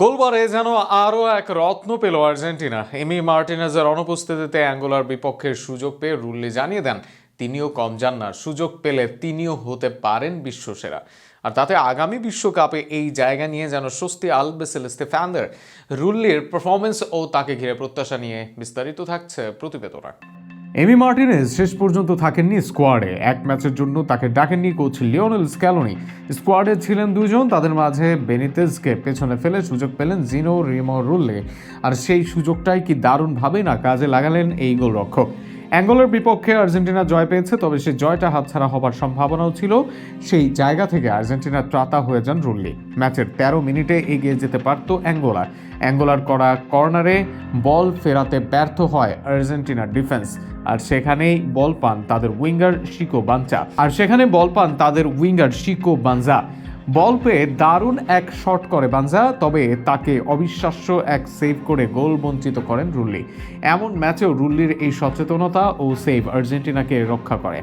গোলবারে যেন আরও এক রত্ন পেল আর্জেন্টিনা। এমি মার্টিনেজের অনুপস্থিতিতে অ্যাঙ্গোলার বিপক্ষের সুযোগ পেয়ে রুল্লি জানিয়ে দেন, তিনিও কম যান না, সুযোগ পেলে তিনিও হতে পারেন বিশ্বসেরা। আর তাতে আগামী বিশ্বকাপে এই জায়গা নিয়ে যেন স্বস্তি আলবে সেলেস্তে ফ্যানদের রুল্লির পারফরমেন্স ও তাকে ঘিরে প্রত্যাশা নিয়ে বিস্তারিত থাকছে প্রতিবেদনা। এমি মার্টিনেস শেষ পর্যন্ত থাকেননি স্কোয়াডে। এক ম্যাচের জন্য তাকে ডাকেননি কোচ লিওনেল স্ক্যালোনি। স্কোয়াডে ছিলেন দুজন তাদের মাঝে বেনিতেজকে পেছনে ফেলে সুযোগ পেলেন জিনো রিমো রুল্লে আর সেই সুযোগটাই কি দারুণভাবেই না কাজে লাগালেন এই গোলরক্ষক? অ্যাঙ্গোলার বিপক্ষে আর্জেন্টিনা জয় পেয়েছে, তবে সেই জয়টা হাতছাড়া হবার সম্ভাবনাও ছিল। সেই জায়গা থেকে আর্জেন্টিনা ত্রাতা হয়ে যান রুল্লি। ম্যাচের তেরো মিনিটে এগিয়ে যেতে পারত অ্যাঙ্গোলা। অ্যাঙ্গোলার করা কর্নারে বল ফেরাতে ব্যর্থ হয় আর্জেন্টিনার ডিফেন্স। আর সেখানেই বল পান তাদের উইঙ্গার শিকো বাঞ্চা। আর সেখানে বল পান তাদের উইঙ্গার শিকো বাঞ্জা বল পেয়ে দারুণ এক শট করে বাঞ্জা তবে তাকে অবিশ্বাস্য এক সেভ করে গোল বঞ্চিত করেন রুল্লি। এমন ম্যাচেও রুল্লির এই সচেতনতা ও সেভ আর্জেন্টিনাকে রক্ষা করে।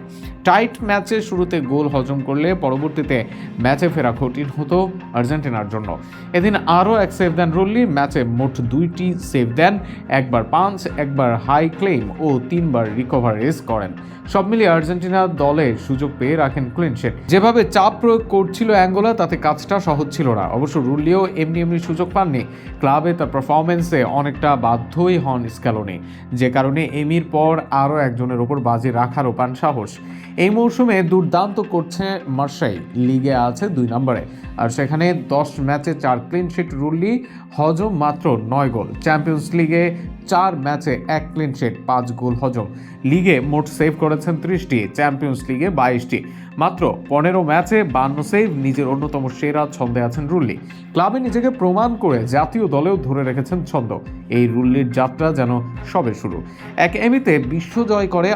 টাইট ম্যাচে শুরুতে গোল হজম করলে পরবর্তীতে ম্যাচে ফেরা কঠিন হতো আর্জেন্টিনার জন্য। এদিন আরও এক সেভ দেন রুল্লি, ম্যাচে মোট দুইটি সেভ দেন, একবার পাঞ্চ, একবার হাই ক্লেম ও তিনবার রিকভার রেস করেন। সব মিলিয়ে আর্জেন্টিনা দলে সুযোগ পেয়ে রাখেন ক্লিনশেট যেভাবে চাপ প্রয়োগ করছিল অ্যাঙ্গোলা তাতে কাজটা সহজ ছিল না। অবশ্য রুলিও এমনি এমনি সুযোগ পাননি। ক্লাবে তার পারফরমেন্সে অনেকটা বাধ্যই হন স্ক্যালোনি। যে কারণে এমির পর আরও একজনের ওপর বাজি রাখারও পান সাহস। এই মৌসুমে দুর্দান্ত করছে মার্শাই। লিগে আছে দুই নম্বরে। আর সেখানে দশ ম্যাচে চার ক্লিনশিট রুললি হজম মাত্র নয় গোল। চ্যাম্পিয়ন্স লিগে চার ম্যাচে এক ক্লিনশিট পাঁচ গোল হজম। লিগে মোট সেভ করেছেন ত্রিশটি চ্যাম্পিয়ন্স লিগে বাইশটি। মাত্র পনেরো ম্যাচে বান্ন সেভ নিজের অন্যতম সেরা ছন্দে আছেন রুল্লি ক্লাবে নিজেকে প্রমাণ করে জাতীয় দলেও ধরে রেখেছেন ছন্দ। এই রুল্লির যাত্রা যেন সবে শুরু। এক এমিতে বিশ্ব জয় করে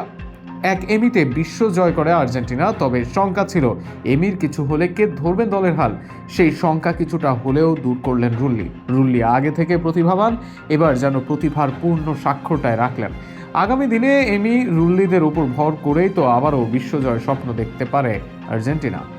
এক এমিতে বিশ্ব জয় করে আর্জেন্টিনা, তবে শঙ্কা ছিল, এমির কিছু হলে কে ধরবেন দলের হাল? সেই শঙ্কা কিছুটা হলেও দূর করলেন রুল্লি। রুল্লি আগে থেকে প্রতিভাবান, এবার যেন প্রতিভার পূর্ণ স্বাক্ষরটায় রাখলেন। আগামী দিনে এমি রুল্লিদের উপর ভর করেই তো আবারও বিশ্বজয় স্বপ্ন দেখতে পারে আর্জেন্টিনা।